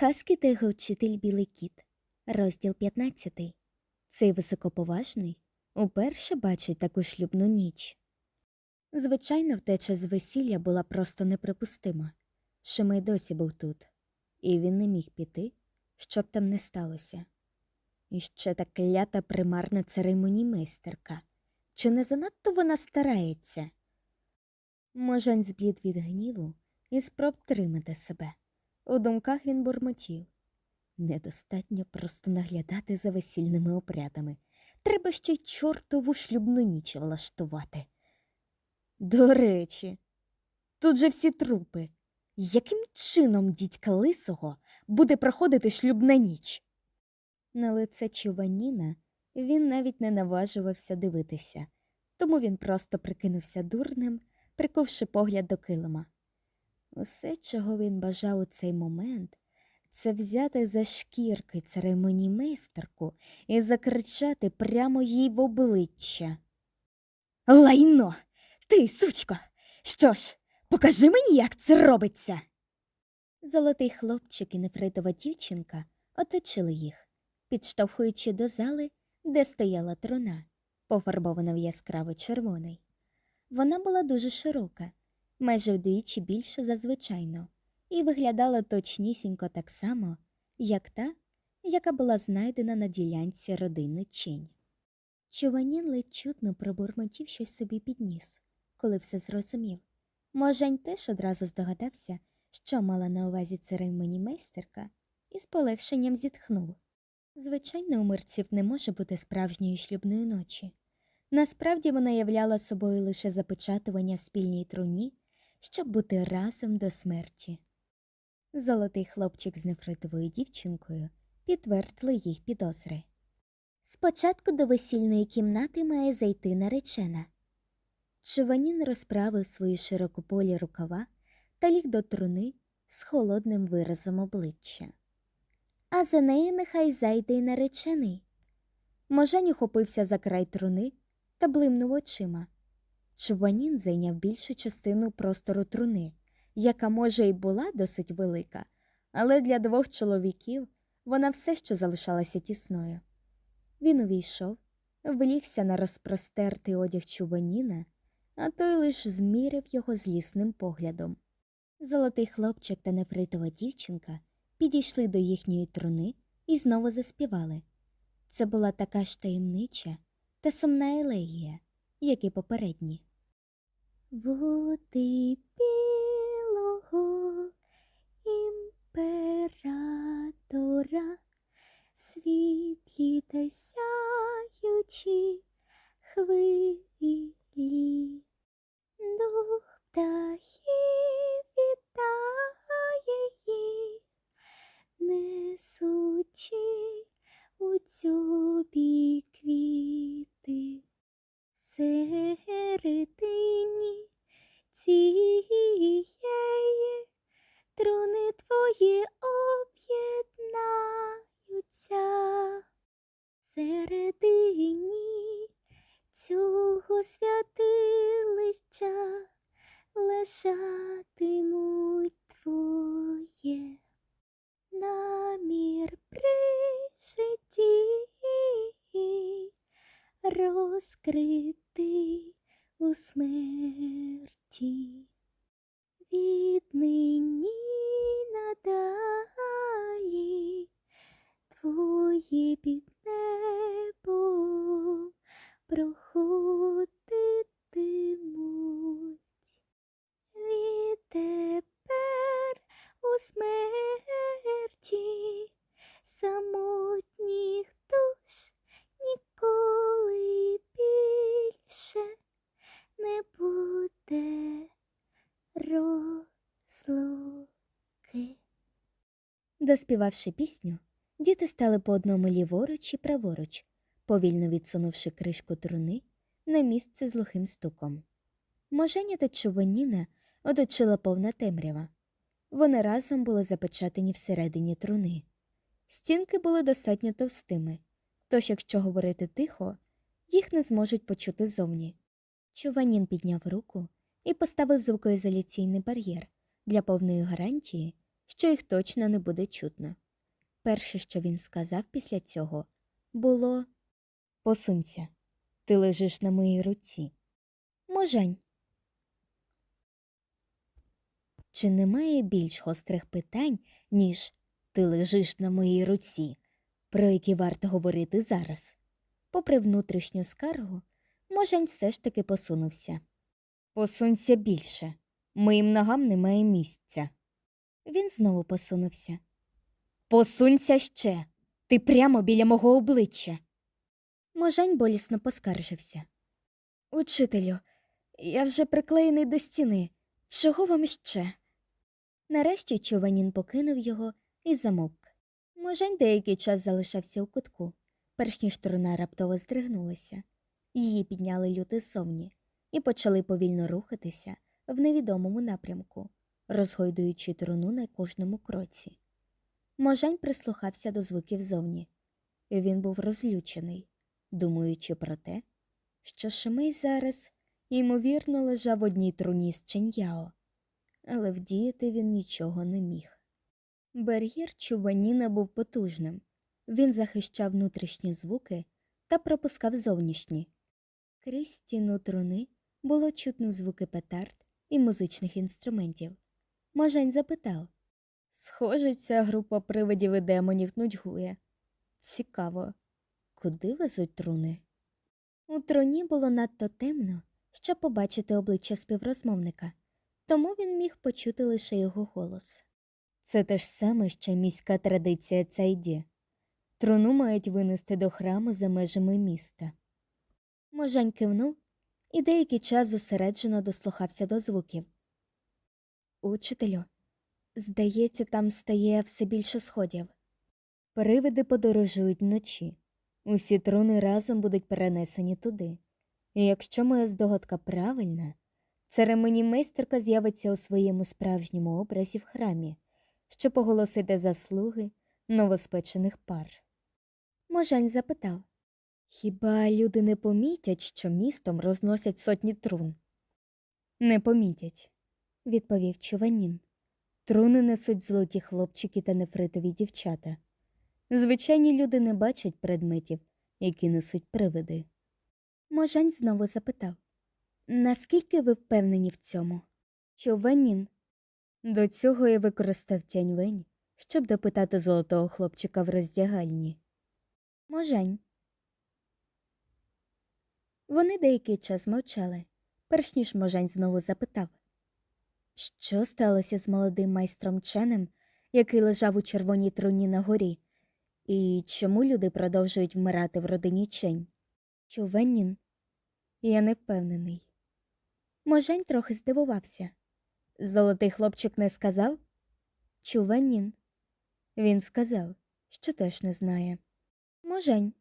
Хаски та його вчитель Білий кіт. Розділ 15. Цей високоповажний уперше бачить таку шлюбну ніч. Звичайно, втеча з весілля була просто неприпустима. Шимей досі був тут, і він не міг піти, щоб там не сталося. І ще та клята примарна церемоніймейстерка. Чи не занадто вона старається? Можань зблід від гніву і спроб тримати себе. У думках він бурмотів. Недостатньо просто наглядати за весільними обрядами. Треба ще й чортову шлюбну ніч влаштувати. До речі, тут же всі трупи. Яким чином дідька лисого буде проходити шлюбна ніч? На лице Чуваніна він навіть не наважувався дивитися, тому він просто прикинувся дурним, прикувши погляд до килима. Усе, чого він бажав у цей момент, це взяти за шкірки церемоніймейстерку і закричати прямо їй в обличчя. Лайно! Ти, сучко! Що ж, покажи мені, як це робиться. Золотий хлопчик і нефритова дівчинка оточили їх, підштовхуючи до зали, де стояла труна, пофарбована в яскраво червоний. Вона була дуже широка, майже вдвічі більше за звичайну, і виглядала точнісінько так само, як та, яка була знайдена на ділянці родини Чень. Чуванін ледь чутно пробурмотів щось собі під ніс, коли все зрозумів. Можень теж одразу здогадався, що мала на увазі церемонімейстерка, і з полегшенням зітхнув. Звичайно, у мирців не може бути справжньої шлюбної ночі. Насправді вона являла собою лише запечатування в спільній труні, щоб бути разом до смерті. Золотий хлопчик з нефритовою дівчинкою підтвердили їх підозри. Спочатку до весільної кімнати має зайти наречена. Чуванін розправив свої широкополі рукава та ліг до труни з холодним виразом обличчя. А за нею нехай зайде й наречений. Можань ухопився за край труни та блимнув очима. Чуванін зайняв більшу частину простору труни, яка, може, й була досить велика, але для двох чоловіків вона все ще залишалася тісною. Він увійшов, влігся на розпростертий одяг чуваніна, а той лиш зміряв його злісним поглядом. Золотий хлопчик та нефритова дівчинка підійшли до їхньої труни і знову заспівали. Це була така ж таємнича та сумна елегія, як і попередні. Води білого імператора, світлі та сяючі хвилі, дух птахів вітає їх, несучи у цьобі квіти. Всередині цієї труни твої об'єднаються. Всередині цього святилища лежатимуть твоє намір при житті розкритий у смерті. Віднині надалі твої під небом проходитимуть. Відтепер у смерті самотніх Доспівавши пісню, діти стали по одному ліворуч і праворуч, повільно відсунувши кришку труни на місце з глухим стуком. Моженя та Чуваніна оточила повна темрява. Вони разом були запечатані всередині труни. Стінки були достатньо товстими, тож, якщо говорити тихо, їх не зможуть почути зовні. Чуванін підняв руку і поставив звукоізоляційний бар'єр для повної гарантії, що їх точно не буде чутно. Перше, що він сказав після цього, було Посунься, ти лежиш на моїй руці. Можень. Чи немає більш гострих питань, ніж ти лежиш на моїй руці, про які варто говорити зараз? Попри внутрішню скаргу, Можень все ж таки посунувся. Посунься більше. Моїм ногам немає місця. Він знову посунувся. Посунься ще. Ти прямо біля мого обличчя. Можень болісно поскаржився. Учителю, я вже приклеєний до стіни. Чого вам ще? Нарешті Чуванін покинув його і замовк. Можень деякий час залишався у кутку, перш ніж труна раптово здригнулася. Її підняли люти совні і почали повільно рухатися в невідомому напрямку, розгойдуючи труну на кожному кроці. Можень прислухався до звуків зовні. Він був розлючений, думаючи про те, що Шимей зараз, ймовірно, лежав в одній труні з Ченьяо, але вдіяти він нічого не міг. Бар'єр Чубаніна був потужним. Він захищав внутрішні звуки та пропускав зовнішні. Крізь стіну труни було чутно звуки петард і музичних інструментів. Можень запитав Схоже, ця група привидів і демонів нудьгує. Цікаво, куди везуть труни? У труні було надто темно, щоб побачити обличчя співрозмовника, тому він міг почути лише його голос. Це те ж саме, що міська традиція Цайді. Труну мають винести до храму за межами міста. Можань кивнув і деякий час зосереджено дослухався до звуків. Учителю, здається, там стає все більше сходів. Привиди подорожують вночі. Усі труни разом будуть перенесені туди. І якщо моя здогадка правильна, церемонімейстерка з'явиться у своєму справжньому образі в храмі, щоб оголосити заслуги новоспечених пар. Можань запитав Хіба люди не помітять, що містом розносять сотні трун? Не помітять, відповів Чуванін. Труни несуть золоті хлопчики та нефритові дівчата. Звичайні люди не бачать предметів, які несуть привиди. Можань знову запитав Наскільки ви впевнені в цьому? Чуванін. До цього я використав тяньвень, щоб допитати золотого хлопчика в роздягальні. Можень. Вони деякий час мовчали, перш ніж Можань знову запитав Що сталося з молодим майстром Ченем, який лежав у червоній труні на горі, і чому люди продовжують вмирати в родині Чень? Чувеннін? Я не впевнений. Можень трохи здивувався. Золотий хлопчик не сказав? Чувеннін. Він сказав, що теж не знає. Можень.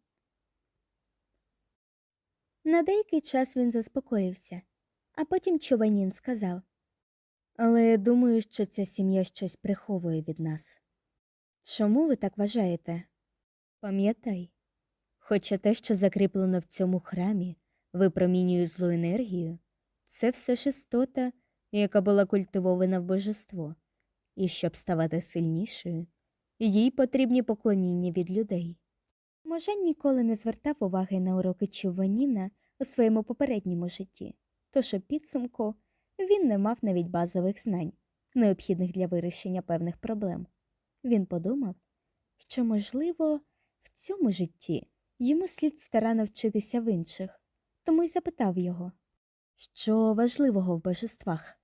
На деякий час він заспокоївся, а потім Чуванін сказав Але я думаю, що ця сім'я щось приховує від нас. Чому ви так вважаєте? Пам'ятай, хоча те, що закріплено в цьому храмі, випромінює злу енергію, це все ж істота, яка була культивована в божество, і щоб ставати сильнішою, їй потрібні поклоніння від людей. Можен ніколи не звертав уваги на уроки Чуваніна у своєму попередньому житті, тож у підсумку він не мав навіть базових знань, необхідних для вирішення певних проблем. Він подумав, що, можливо, в цьому житті йому слід старанно вчитися в інших, тому й запитав його, що важливого в божествах?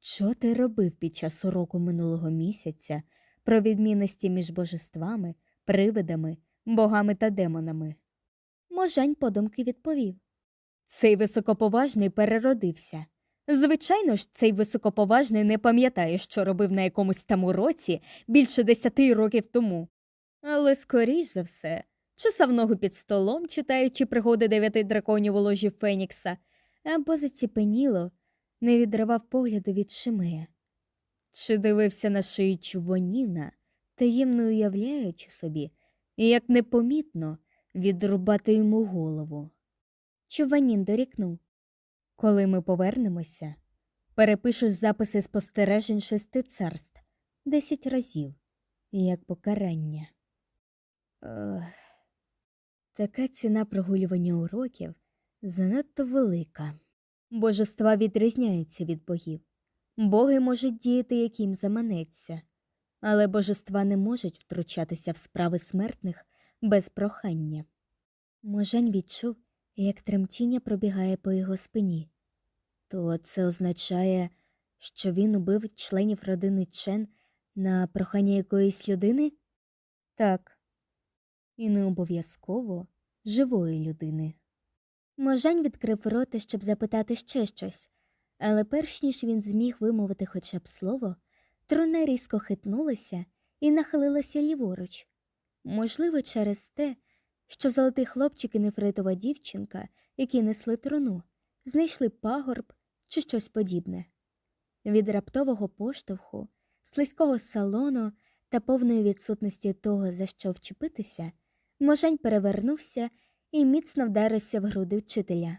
Що ти робив під час уроку минулого місяця про відмінності між божествами, привидами, богами та демонами? Можань подумки відповів. Цей високоповажний переродився. Звичайно ж, цей високоповажний не пам'ятає, що робив на якомусь там уроці більше десяти років тому. Але, скоріш за все, чесав ногу під столом, читаючи пригоди дев'яти драконів у ложі Фенікса, або заціпеніло, не відривав погляду від Шимея. Чи дивився на шию Чувоніна, таємно уявляючи собі, як непомітно відрубати йому голову. Чуванін дорікнув. Коли ми повернемося, перепишеш записи спостережень шести царств, десять разів, як покарання. Ех, така ціна прогулювання уроків занадто велика. Божества відрізняються від богів. Боги можуть діяти, як їм заманеться, але божества не можуть втручатися в справи смертних без прохання. Можань відчув, як тремтіння пробігає по його спині. То це означає, що він убив членів родини Чен на прохання якоїсь людини? Так, і не обов'язково живої людини. Можань відкрив рота, щоб запитати ще щось, але перш ніж він зміг вимовити хоча б слово, труна різко хитнулася і нахилилася ліворуч. Можливо, через те, що золотий хлопчик і нефритова дівчинка, які несли труну, знайшли пагорб чи щось подібне. Від раптового поштовху, слизького салону та повної відсутності того, за що вчепитися, Можань перевернувся і міцно вдарився в груди вчителя.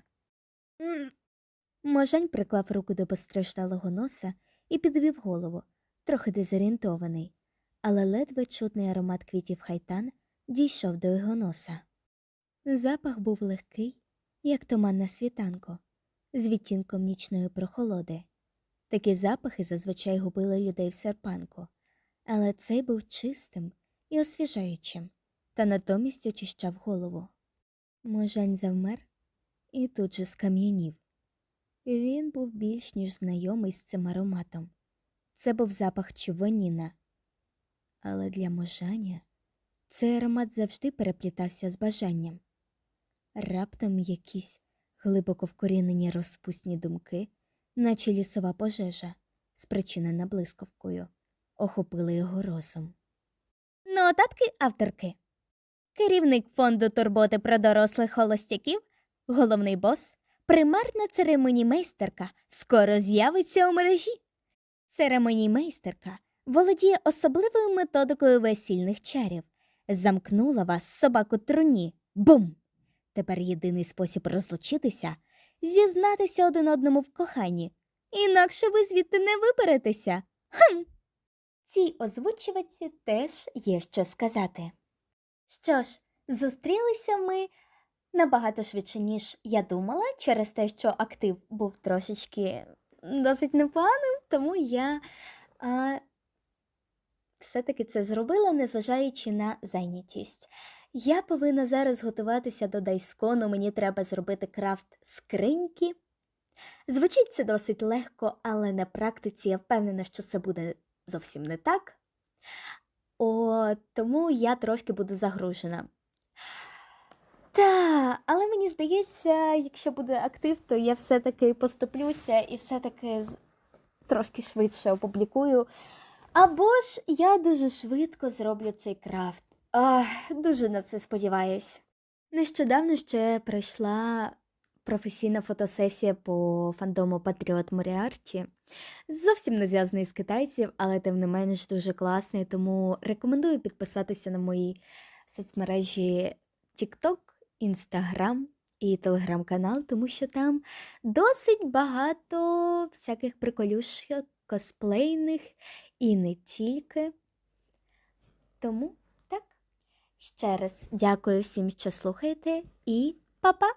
Можань приклав руку до постраждалого носа і підвів голову, трохи дезорієнтований, але ледве чутний аромат квітів хайтан дійшов до його носа. Запах був легкий, як туман на світанку, з відтінком нічної прохолоди. Такі запахи зазвичай губили людей в серпанку, але цей був чистим і освіжаючим, та натомість очищав голову. Можань завмер і тут же скам'янів. Він був більш ніж знайомий з цим ароматом. Це був запах чувоніна. Але для можання цей аромат завжди переплітався з бажанням. Раптом якісь глибоко вкорінені розпусні думки, наче лісова пожежа, спричинена блискавкою, охопили його розум. Нотатки авторки. Керівник фонду турботи про дорослих холостяків, головний бос, примарна церемоніймейстерка скоро з'явиться у мережі. Церемоніймейстерка володіє особливою методикою весільних чарів. Замкнула вас собаку труні. Бум! Тепер єдиний спосіб розлучитися зізнатися один одному в коханні. Інакше ви звідти не виберетеся. Хм. Цій озвучувачці теж є що сказати. Що ж, зустрілися ми набагато швидше, ніж я думала, через те, що актив був трошечки досить непоганим, тому я а, все-таки це зробила, незважаючи на зайнятість. Я повинна зараз готуватися до дайскону, мені треба зробити крафт скриньки. Звучить це досить легко, але на практиці я впевнена, що це буде зовсім не так. О, тому я трошки буду загружена. Та, але мені здається, якщо буде актив, то я все-таки поступлюся і все-таки трошки швидше опублікую. Або ж я дуже швидко зроблю цей крафт. Ах, дуже на це сподіваюсь. Нещодавно ще пройшла професійна фотосесія по фандому Патріот Моріарті. Зовсім не зв'язаний з китайців, але тим не менш дуже класний, тому рекомендую підписатися на мої соцмережі TikTok, Instagram і телеграм-канал, тому що там досить багато всяких приколюшок, косплейних і не тільки. Тому так. Ще раз дякую всім, що слухаєте, і па-па!